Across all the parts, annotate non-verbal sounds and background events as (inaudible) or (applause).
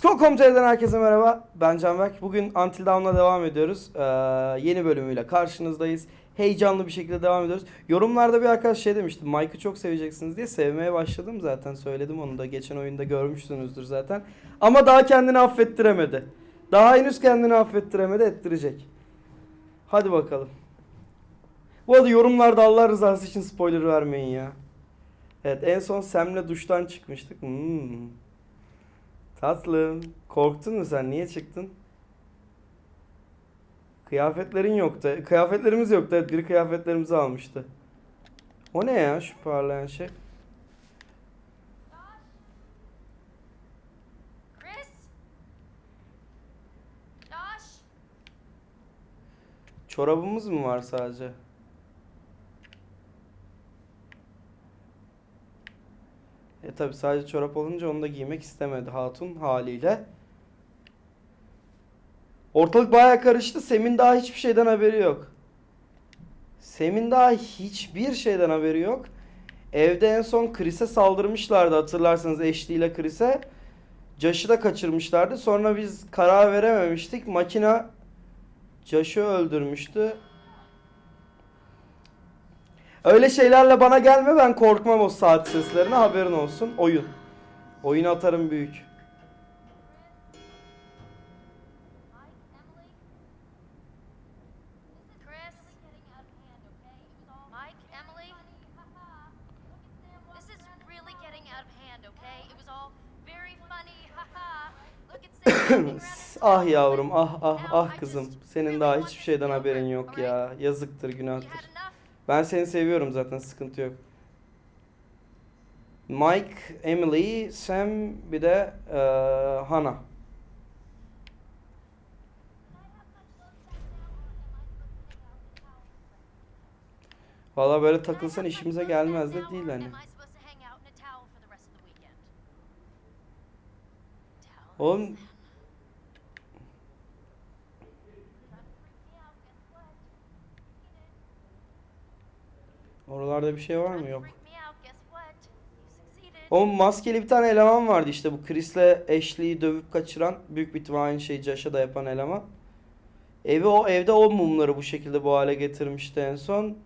Skol.com.tr'den herkese merhaba. Ben Canberk. Bugün Until Dawn'la devam ediyoruz. Ee, yeni bölümüyle karşınızdayız. Heyecanlı bir şekilde devam ediyoruz. Yorumlarda bir arkadaş şey demişti. Mike'ı çok seveceksiniz diye sevmeye başladım zaten. Söyledim onu da. Geçen oyunda görmüşsünüzdür zaten. Ama daha kendini affettiremedi. Daha henüz kendini affettiremedi. Ettirecek. Hadi bakalım. Bu arada yorumlarda Allah rızası için spoiler vermeyin ya. Evet en son Sam'le duştan çıkmıştık. Hmm. Tatlım. Korktun mu sen? Niye çıktın? Kıyafetlerin yoktu. Kıyafetlerimiz yoktu. Evet biri kıyafetlerimizi almıştı. O ne ya şu parlayan şey? Çorabımız mı var sadece? E tabi sadece çorap olunca onu da giymek istemedi hatun haliyle. Ortalık baya karıştı. Sem'in daha hiçbir şeyden haberi yok. Sem'in daha hiçbir şeyden haberi yok. Evde en son Chris'e saldırmışlardı hatırlarsanız ile Chris'e. Josh'ı da kaçırmışlardı. Sonra biz karar verememiştik. Makina Josh'u öldürmüştü. Öyle şeylerle bana gelme ben korkmam o saat seslerine haberin olsun. Oyun. Oyunu atarım büyük. (coughs) Ah yavrum ah ah ah kızım. Senin daha hiçbir şeyden be haberin yok ya. Yazıktır günahtır. Ben seni seviyorum zaten sıkıntı yok. Mike, Emily, Sam bir de eee Hannah. Valla böyle takılsan işimize gelmez de değil hani. Am oralarda bir şey var mı? Yok. O maskeli bir tane eleman vardı işte bu Chris'le Ashley'i dövüp kaçıran büyük bir ihtimal aynı şeyi Josh'a da yapan eleman. Evi o evde o mumları bu şekilde bu hale getirmişti en son.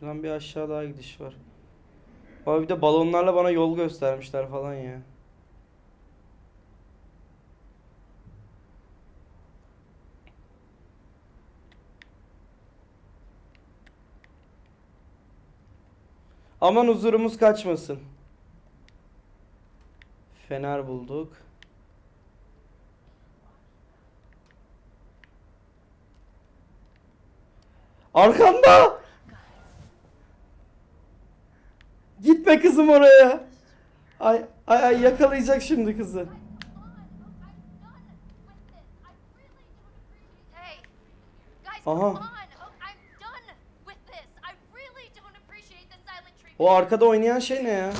Şuradan bir aşağı daha gidiş var. Abi bir de balonlarla bana yol göstermişler falan ya. Aman huzurumuz kaçmasın. Fener bulduk. Arkanda! Gitme kızım oraya. Ay ay ay yakalayacak şimdi kızı. Aha. O arkada oynayan şey ne ya?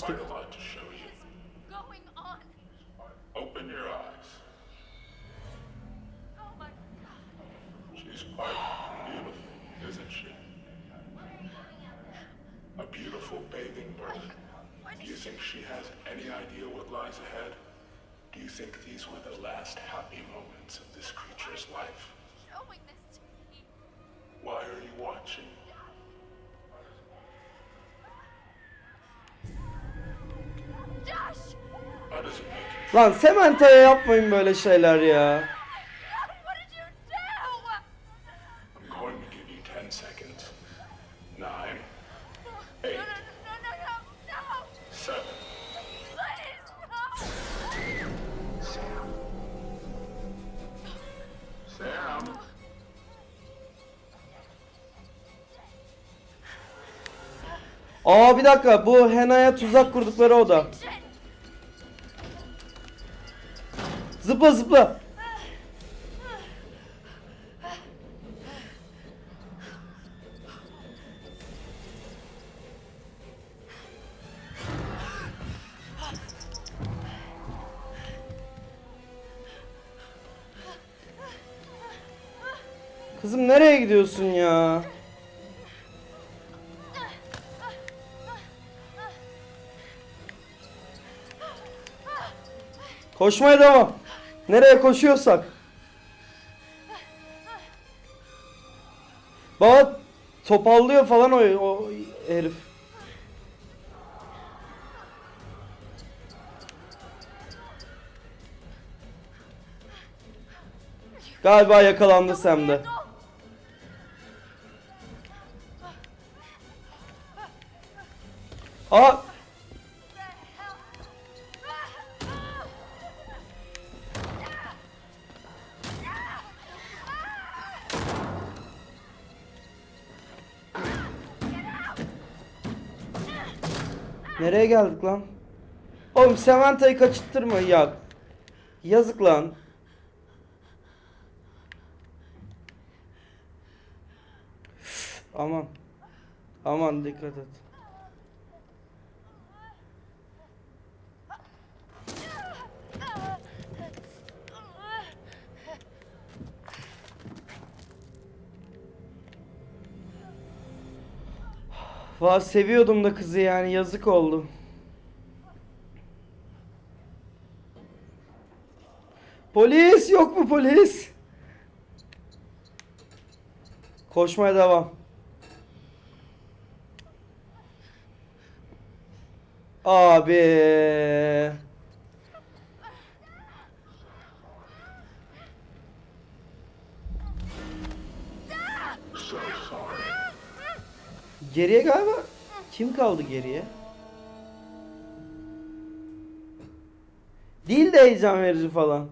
Hello, think she has any idea what lies ahead? Do you think these were the last happy moments of this creature's life? Showing this to me. Why are you watching? Josh! How does it make you Lan Sementa'ya yapmayın böyle şeyler ya. Aa bir dakika bu Hena'ya tuzak kurdukları oda. Zıpla zıpla. Kızım nereye gidiyorsun ya? Koşmaya devam. Nereye koşuyorsak. Baba topallıyor falan o, o herif. Galiba yakalandı Sam de. Aa Nereye geldik lan? Oğlum Samantha'yı kaçırttırma ya. Yazık lan. Üf, Aman. Aman dikkat et. Vay seviyordum da kızı yani yazık oldu. Polis yok mu polis? Koşmaya devam. Abi. Geriye galiba kim kaldı geriye? Değil de heyecan verici falan.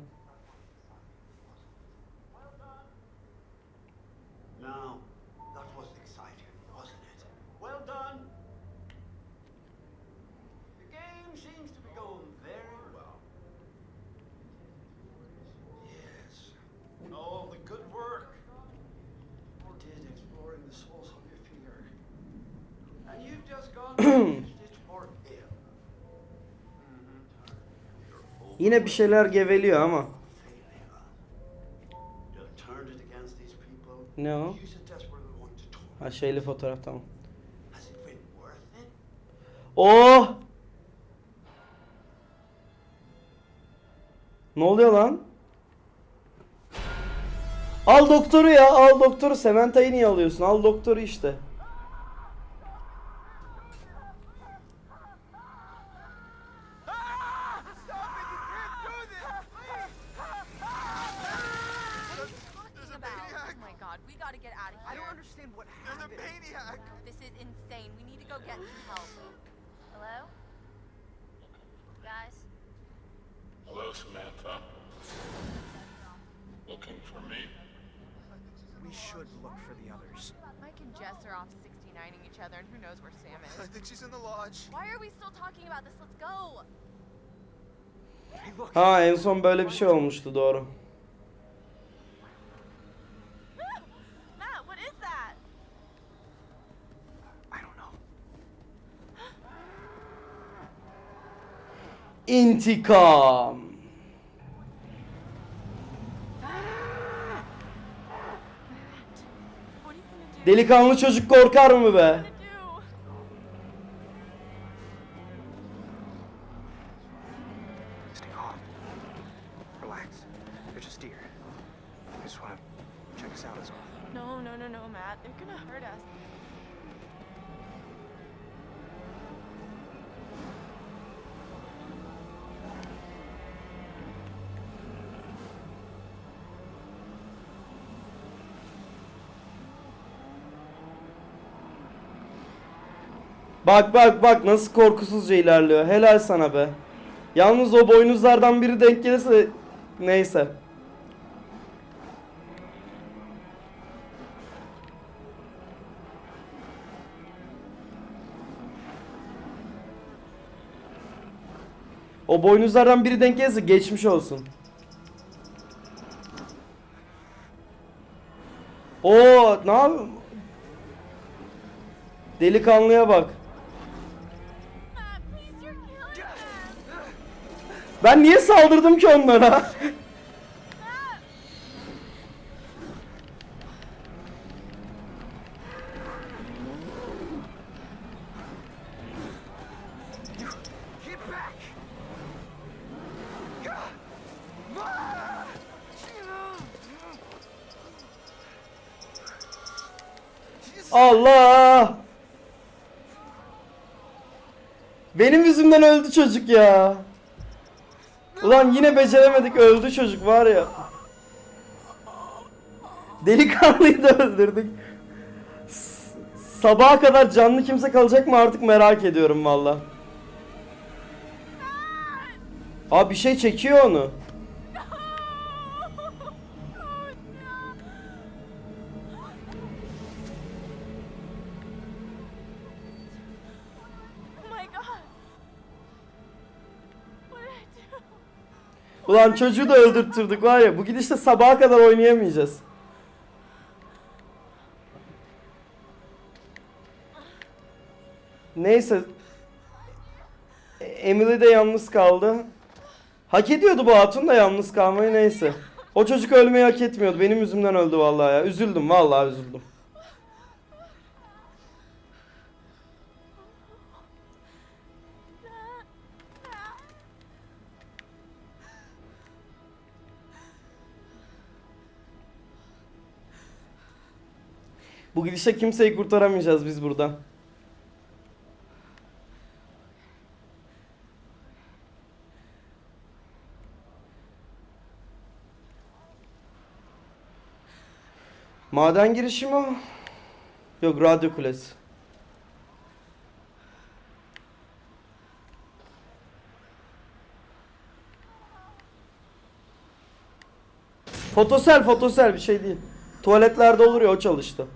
Yine bir şeyler geveliyor ama. Ne o? Ha şeyli fotoğraf tamam. Oh! Ne oluyor lan? Al doktoru ya, al doktoru. Sementa'yı niye alıyorsun? Al doktoru işte. Sam I think she's in the lodge. Why are we still talking about this? Let's go. Ha en son böyle bir şey olmuştu doğru. (laughs) Matt, what is that? I don't know. (gasps) İntikam. (gasps) Delikanlı çocuk korkar mı be? Us out as well. No, no, no, no, Matt. They're gonna hurt us. Bak bak bak nasıl korkusuzca ilerliyor. Helal sana be. Yalnız o boynuzlardan biri denk gelirse neyse. O boynuzlardan biri denk gelirse geçmiş olsun. Oo, ne yap? Delikanlıya bak. Ben niye saldırdım ki onlara? Allah! Benim yüzümden öldü çocuk ya. Ulan yine beceremedik öldü çocuk var ya. Delikanlıyı da öldürdük. Sabaha kadar canlı kimse kalacak mı artık merak ediyorum valla. Abi bir şey çekiyor onu. Ulan çocuğu da öldürttürdük var ya. Bu gidişte sabaha kadar oynayamayacağız. Neyse. E- Emily de yalnız kaldı. Hak ediyordu bu hatun da yalnız kalmayı neyse. O çocuk ölmeyi hak etmiyordu. Benim yüzümden öldü vallahi ya. Üzüldüm vallahi üzüldüm. Bu gidişle kimseyi kurtaramayacağız biz buradan. Maden girişi mi o? Yok radyo kulesi. Fotosel fotosel bir şey değil. Tuvaletlerde olur ya o çalıştı.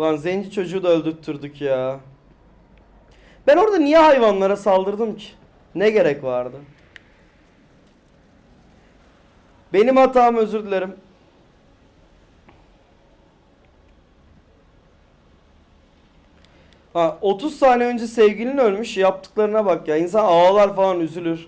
Ulan zenci çocuğu da öldürttürdük ya. Ben orada niye hayvanlara saldırdım ki? Ne gerek vardı? Benim hatam özür dilerim. Ha 30 saniye önce sevgilin ölmüş yaptıklarına bak ya. İnsan ağlar falan üzülür.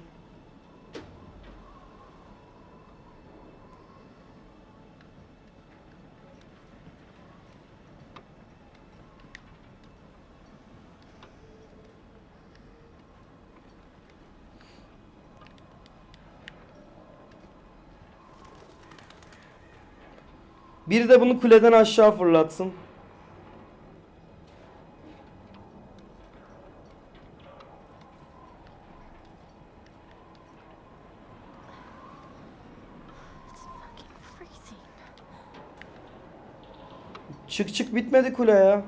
Biri de bunu kuleden aşağı fırlatsın. Çık çık bitmedi kule ya.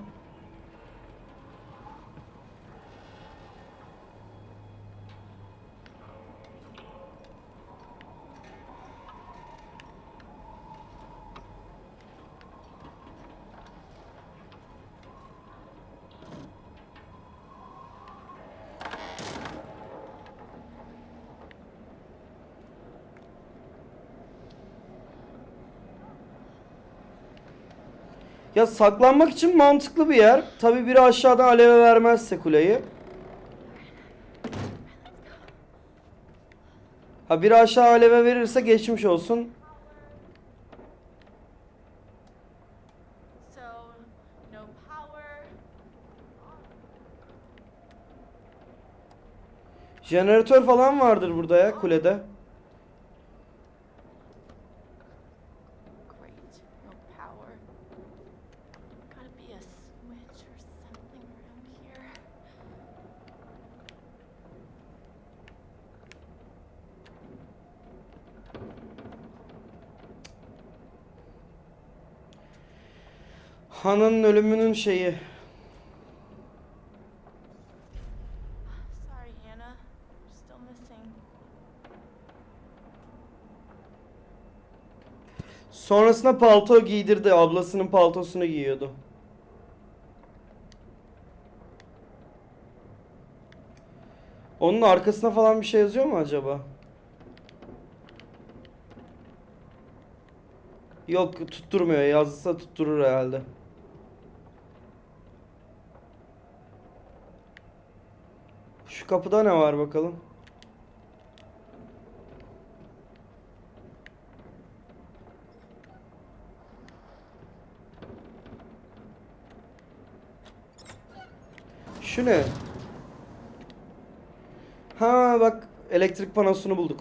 Ya saklanmak için mantıklı bir yer. Tabi biri aşağıdan aleve vermezse kuleyi. Ha biri aşağı aleve verirse geçmiş olsun. Jeneratör falan vardır burada ya kulede. Han'ın ölümünün şeyi. Sonrasında palto giydirdi. Ablasının paltosunu giyiyordu. Onun arkasına falan bir şey yazıyor mu acaba? Yok tutturmuyor. Yazsa tutturur herhalde. Şu kapıda ne var bakalım? Şu ne? Ha bak elektrik panosunu bulduk.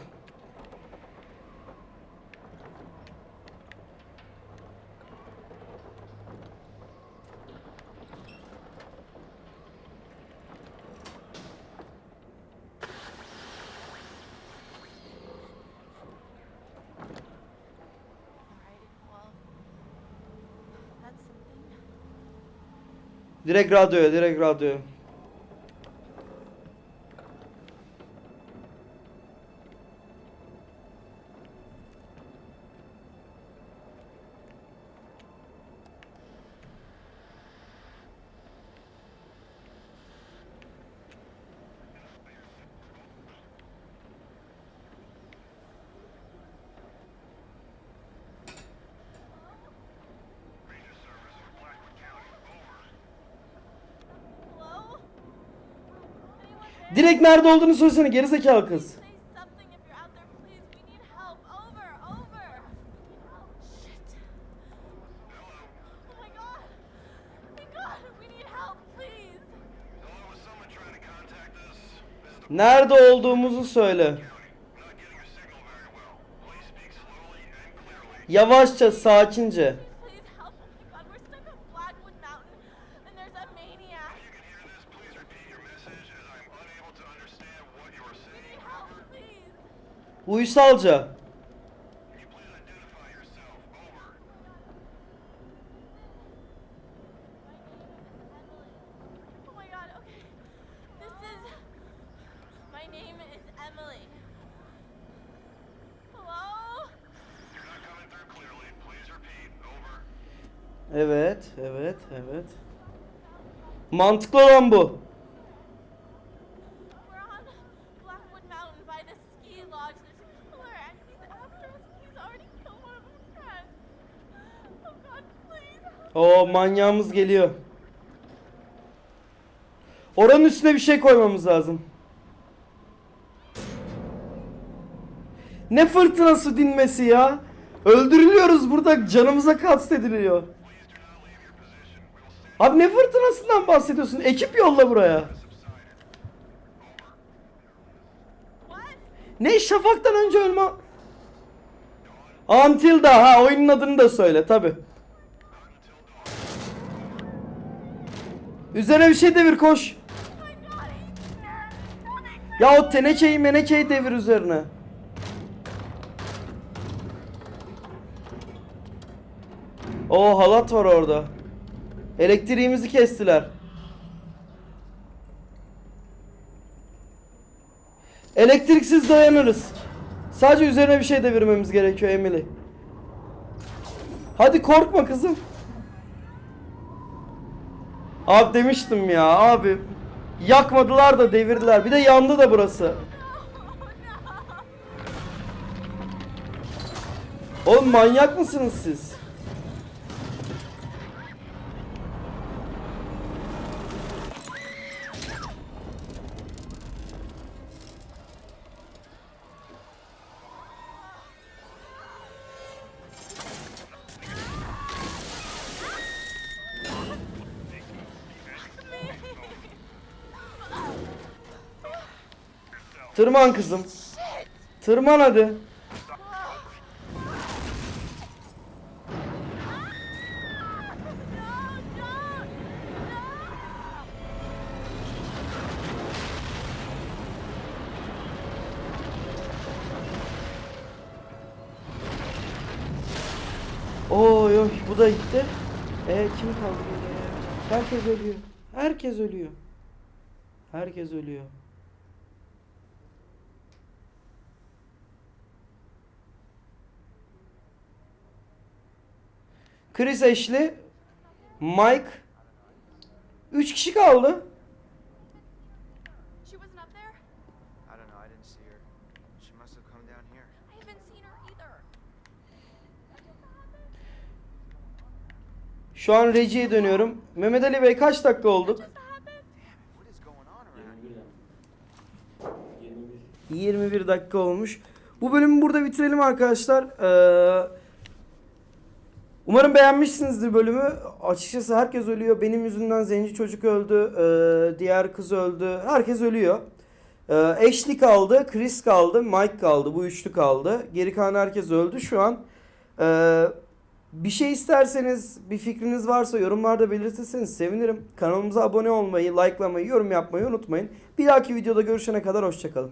Direkt radyoya, direkt radyoya. To contact us? This is the Nerede olduğumuzu söyle. not getting Over. Evet, evet, evet. Mantıklı olan bu. Manyağımız geliyor. Oranın üstüne bir şey koymamız lazım. Ne fırtınası dinmesi ya? Öldürülüyoruz burada canımıza kastediliyor. Abi ne fırtınasından bahsediyorsun? Ekip yolla buraya. Ne şafaktan önce ölme... Until da ha oyunun adını da söyle tabi. Üzerine bir şey devir koş. Ya o tenekeyi menekeyi devir üzerine. O halat var orada. Elektriğimizi kestiler. Elektriksiz dayanırız. Sadece üzerine bir şey devirmemiz gerekiyor Emily. Hadi korkma kızım. Abi demiştim ya abi. Yakmadılar da devirdiler. Bir de yandı da burası. Oğlum manyak mısınız siz? Tırman kızım. Tırman hadi. Oy oy bu da gitti. E kim kaldı? Herkes ölüyor. Herkes ölüyor. Herkes ölüyor. Chris Ashley, Mike. Üç kişi kaldı. Şu an Reggie'ye dönüyorum. Mehmet Ali Bey kaç dakika olduk? What happened? What is going on around here? 21 dakika olmuş. Bu bölümü burada bitirelim arkadaşlar. Ee, Umarım beğenmişsinizdir bölümü. Açıkçası herkes ölüyor. Benim yüzümden zenci çocuk öldü. ee, diğer kız öldü. Herkes ölüyor. Ee, Ashley kaldı, Chris kaldı, Mike kaldı. Bu üçlü kaldı. Geri kalan herkes öldü şu an. Ee, bir şey isterseniz, bir fikriniz varsa yorumlarda belirtirseniz sevinirim. Kanalımıza abone olmayı, likelamayı, yorum yapmayı unutmayın. Bir dahaki videoda görüşene kadar hoşçakalın.